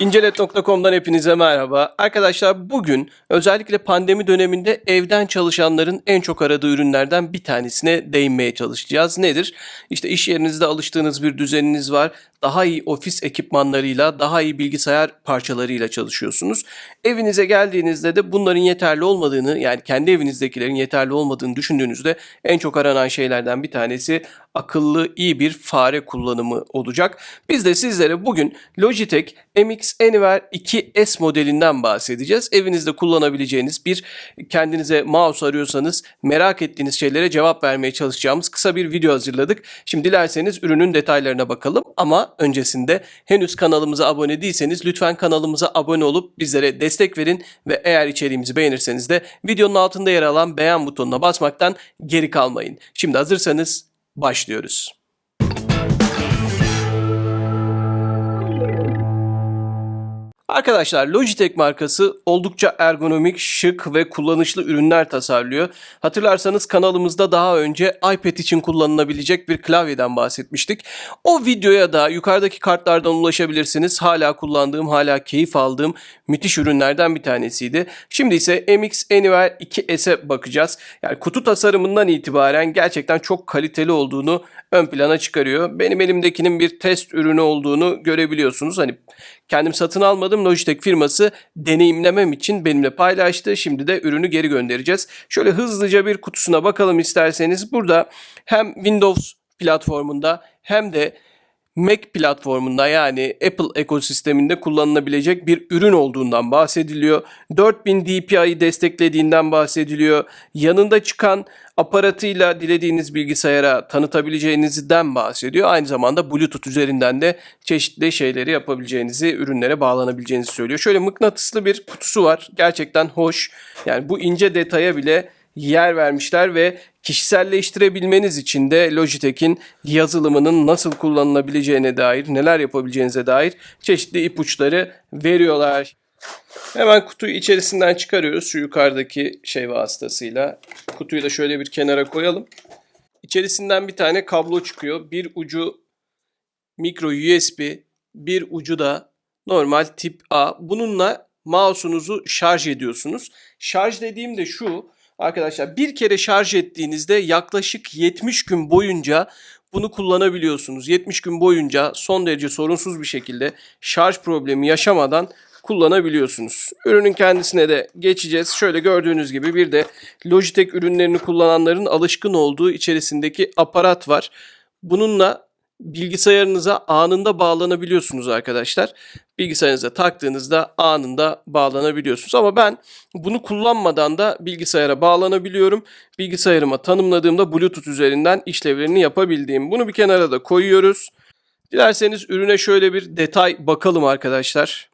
İncenet.com'dan hepinize merhaba. Arkadaşlar bugün özellikle pandemi döneminde evden çalışanların en çok aradığı ürünlerden bir tanesine değinmeye çalışacağız. Nedir? İşte iş yerinizde alıştığınız bir düzeniniz var. Daha iyi ofis ekipmanlarıyla, daha iyi bilgisayar parçalarıyla çalışıyorsunuz. Evinize geldiğinizde de bunların yeterli olmadığını, yani kendi evinizdekilerin yeterli olmadığını düşündüğünüzde en çok aranan şeylerden bir tanesi akıllı iyi bir fare kullanımı olacak. Biz de sizlere bugün Logitech MX Anywhere 2S modelinden bahsedeceğiz. Evinizde kullanabileceğiniz bir kendinize mouse arıyorsanız merak ettiğiniz şeylere cevap vermeye çalışacağımız kısa bir video hazırladık. Şimdi dilerseniz ürünün detaylarına bakalım ama öncesinde henüz kanalımıza abone değilseniz lütfen kanalımıza abone olup bizlere destek verin ve eğer içeriğimizi beğenirseniz de videonun altında yer alan beğen butonuna basmaktan geri kalmayın. Şimdi hazırsanız başlıyoruz. Arkadaşlar Logitech markası oldukça ergonomik, şık ve kullanışlı ürünler tasarlıyor. Hatırlarsanız kanalımızda daha önce iPad için kullanılabilecek bir klavyeden bahsetmiştik. O videoya da yukarıdaki kartlardan ulaşabilirsiniz. Hala kullandığım, hala keyif aldığım müthiş ürünlerden bir tanesiydi. Şimdi ise MX Anywhere 2S'e bakacağız. Yani kutu tasarımından itibaren gerçekten çok kaliteli olduğunu ön plana çıkarıyor. Benim elimdekinin bir test ürünü olduğunu görebiliyorsunuz. Hani kendim satın almadım. Logitech firması deneyimlemem için benimle paylaştı. Şimdi de ürünü geri göndereceğiz. Şöyle hızlıca bir kutusuna bakalım isterseniz. Burada hem Windows platformunda hem de Mac platformunda yani Apple ekosisteminde kullanılabilecek bir ürün olduğundan bahsediliyor. 4000 DPI'yi desteklediğinden bahsediliyor. Yanında çıkan aparatıyla dilediğiniz bilgisayara tanıtabileceğinizden bahsediyor. Aynı zamanda Bluetooth üzerinden de çeşitli şeyleri yapabileceğinizi, ürünlere bağlanabileceğinizi söylüyor. Şöyle mıknatıslı bir kutusu var. Gerçekten hoş. Yani bu ince detaya bile yer vermişler ve kişiselleştirebilmeniz için de Logitech'in yazılımının nasıl kullanılabileceğine dair, neler yapabileceğinize dair çeşitli ipuçları veriyorlar. Hemen kutuyu içerisinden çıkarıyoruz şu yukarıdaki şey vasıtasıyla. Kutuyu da şöyle bir kenara koyalım. İçerisinden bir tane kablo çıkıyor. Bir ucu micro USB, bir ucu da normal tip A. Bununla mouse'unuzu şarj ediyorsunuz. Şarj dediğim de şu. Arkadaşlar bir kere şarj ettiğinizde yaklaşık 70 gün boyunca bunu kullanabiliyorsunuz. 70 gün boyunca son derece sorunsuz bir şekilde şarj problemi yaşamadan kullanabiliyorsunuz. Ürünün kendisine de geçeceğiz. Şöyle gördüğünüz gibi bir de Logitech ürünlerini kullananların alışkın olduğu içerisindeki aparat var. Bununla bilgisayarınıza anında bağlanabiliyorsunuz arkadaşlar. Bilgisayarınıza taktığınızda anında bağlanabiliyorsunuz. Ama ben bunu kullanmadan da bilgisayara bağlanabiliyorum. Bilgisayarıma tanımladığımda Bluetooth üzerinden işlevlerini yapabildiğim. Bunu bir kenara da koyuyoruz. Dilerseniz ürüne şöyle bir detay bakalım arkadaşlar.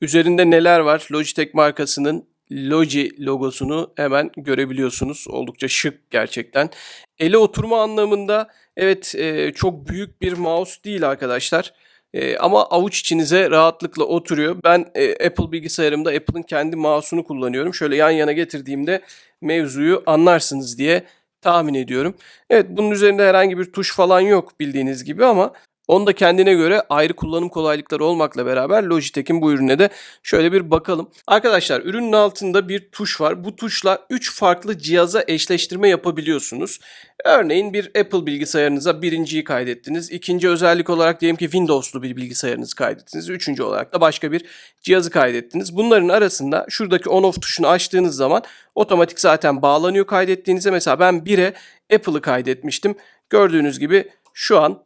Üzerinde neler var? Logitech markasının Logi logosunu hemen görebiliyorsunuz. Oldukça şık gerçekten. Ele oturma anlamında evet e, çok büyük bir mouse değil arkadaşlar. E, ama avuç içinize rahatlıkla oturuyor. Ben e, Apple bilgisayarımda Apple'ın kendi mouse'unu kullanıyorum. Şöyle yan yana getirdiğimde mevzuyu anlarsınız diye tahmin ediyorum. Evet bunun üzerinde herhangi bir tuş falan yok bildiğiniz gibi ama onu da kendine göre ayrı kullanım kolaylıkları olmakla beraber Logitech'in bu ürüne de şöyle bir bakalım. Arkadaşlar ürünün altında bir tuş var. Bu tuşla 3 farklı cihaza eşleştirme yapabiliyorsunuz. Örneğin bir Apple bilgisayarınıza birinciyi kaydettiniz. İkinci özellik olarak diyelim ki Windows'lu bir bilgisayarınızı kaydettiniz. Üçüncü olarak da başka bir cihazı kaydettiniz. Bunların arasında şuradaki on off tuşunu açtığınız zaman otomatik zaten bağlanıyor kaydettiğinizde. Mesela ben 1'e Apple'ı kaydetmiştim. Gördüğünüz gibi şu an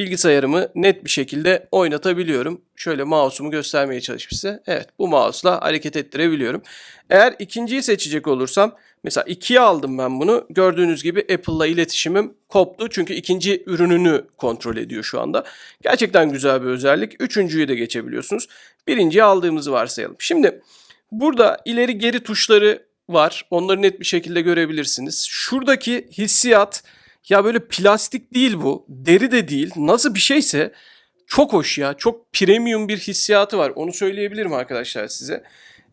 bilgisayarımı net bir şekilde oynatabiliyorum. Şöyle mouse'umu göstermeye çalışayım size. Evet bu mouse'la hareket ettirebiliyorum. Eğer ikinciyi seçecek olursam mesela ikiye aldım ben bunu. Gördüğünüz gibi Apple'la iletişimim koptu. Çünkü ikinci ürününü kontrol ediyor şu anda. Gerçekten güzel bir özellik. Üçüncüyü de geçebiliyorsunuz. Birinciyi aldığımızı varsayalım. Şimdi burada ileri geri tuşları var. Onları net bir şekilde görebilirsiniz. Şuradaki hissiyat ya böyle plastik değil bu. Deri de değil. Nasıl bir şeyse çok hoş ya. Çok premium bir hissiyatı var. Onu söyleyebilirim arkadaşlar size.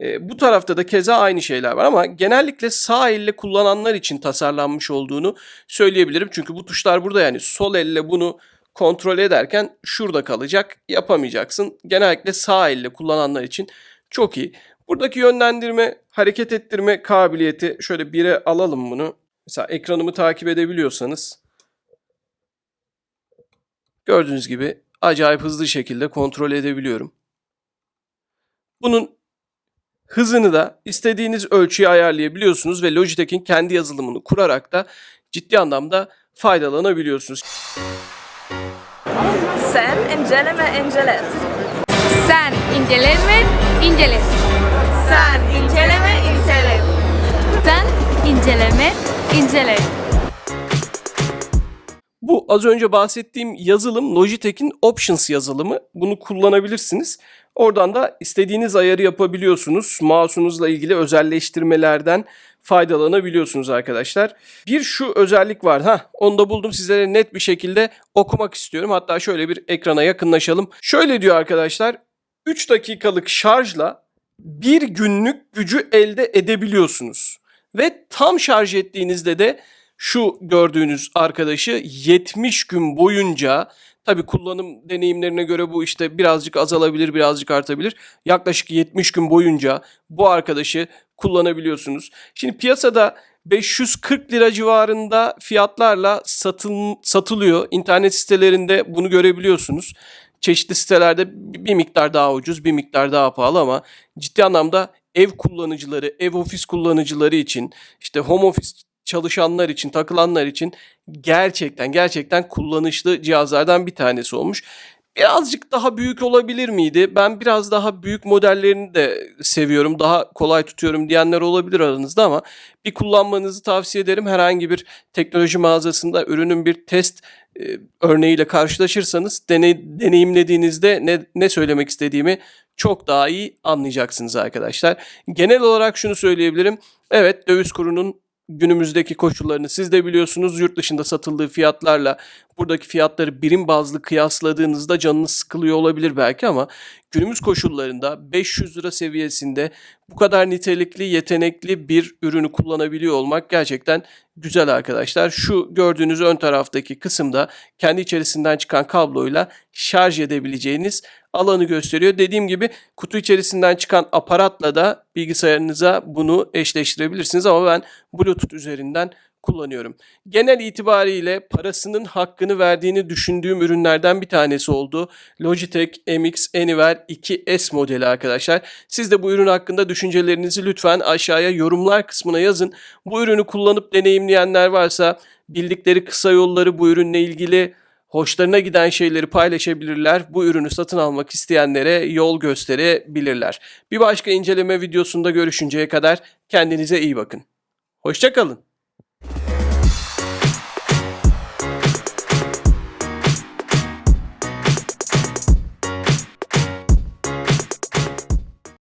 E, bu tarafta da keza aynı şeyler var ama genellikle sağ elle kullananlar için tasarlanmış olduğunu söyleyebilirim. Çünkü bu tuşlar burada yani sol elle bunu kontrol ederken şurada kalacak. Yapamayacaksın. Genellikle sağ elle kullananlar için çok iyi. Buradaki yönlendirme, hareket ettirme kabiliyeti şöyle 1'e alalım bunu. Mesela ekranımı takip edebiliyorsanız gördüğünüz gibi acayip hızlı şekilde kontrol edebiliyorum. Bunun hızını da istediğiniz ölçüye ayarlayabiliyorsunuz ve Logitech'in kendi yazılımını kurarak da ciddi anlamda faydalanabiliyorsunuz. Sen inceleme incelet. Sen inceleme, incelet. Sen inceleme incelet. Sen inceleme, incelet. Bu az önce bahsettiğim yazılım Logitech'in Options yazılımı. Bunu kullanabilirsiniz. Oradan da istediğiniz ayarı yapabiliyorsunuz. Mouse'unuzla ilgili özelleştirmelerden faydalanabiliyorsunuz arkadaşlar. Bir şu özellik var. Ha, onu da buldum sizlere net bir şekilde okumak istiyorum. Hatta şöyle bir ekrana yakınlaşalım. Şöyle diyor arkadaşlar. 3 dakikalık şarjla bir günlük gücü elde edebiliyorsunuz. Ve tam şarj ettiğinizde de şu gördüğünüz arkadaşı 70 gün boyunca tabi kullanım deneyimlerine göre bu işte birazcık azalabilir birazcık artabilir. Yaklaşık 70 gün boyunca bu arkadaşı kullanabiliyorsunuz. Şimdi piyasada 540 lira civarında fiyatlarla satıl, satılıyor. İnternet sitelerinde bunu görebiliyorsunuz. Çeşitli sitelerde bir miktar daha ucuz, bir miktar daha pahalı ama ciddi anlamda ev kullanıcıları, ev ofis kullanıcıları için, işte home office çalışanlar için, takılanlar için gerçekten gerçekten kullanışlı cihazlardan bir tanesi olmuş. Birazcık daha büyük olabilir miydi? Ben biraz daha büyük modellerini de seviyorum. Daha kolay tutuyorum diyenler olabilir aranızda ama bir kullanmanızı tavsiye ederim. Herhangi bir teknoloji mağazasında ürünün bir test e, örneğiyle karşılaşırsanız deney, deneyimlediğinizde ne, ne söylemek istediğimi çok daha iyi anlayacaksınız arkadaşlar. Genel olarak şunu söyleyebilirim. Evet döviz kurunun günümüzdeki koşullarını siz de biliyorsunuz. Yurt dışında satıldığı fiyatlarla buradaki fiyatları birim bazlı kıyasladığınızda canınız sıkılıyor olabilir belki ama günümüz koşullarında 500 lira seviyesinde bu kadar nitelikli, yetenekli bir ürünü kullanabiliyor olmak gerçekten güzel arkadaşlar. Şu gördüğünüz ön taraftaki kısımda kendi içerisinden çıkan kabloyla şarj edebileceğiniz alanı gösteriyor. Dediğim gibi kutu içerisinden çıkan aparatla da bilgisayarınıza bunu eşleştirebilirsiniz ama ben Bluetooth üzerinden kullanıyorum. Genel itibariyle parasının hakkını verdiğini düşündüğüm ürünlerden bir tanesi oldu. Logitech MX Anywhere 2S modeli arkadaşlar. Siz de bu ürün hakkında düşüncelerinizi lütfen aşağıya yorumlar kısmına yazın. Bu ürünü kullanıp deneyimleyenler varsa bildikleri kısa yolları bu ürünle ilgili hoşlarına giden şeyleri paylaşabilirler. Bu ürünü satın almak isteyenlere yol gösterebilirler. Bir başka inceleme videosunda görüşünceye kadar kendinize iyi bakın. Hoşçakalın.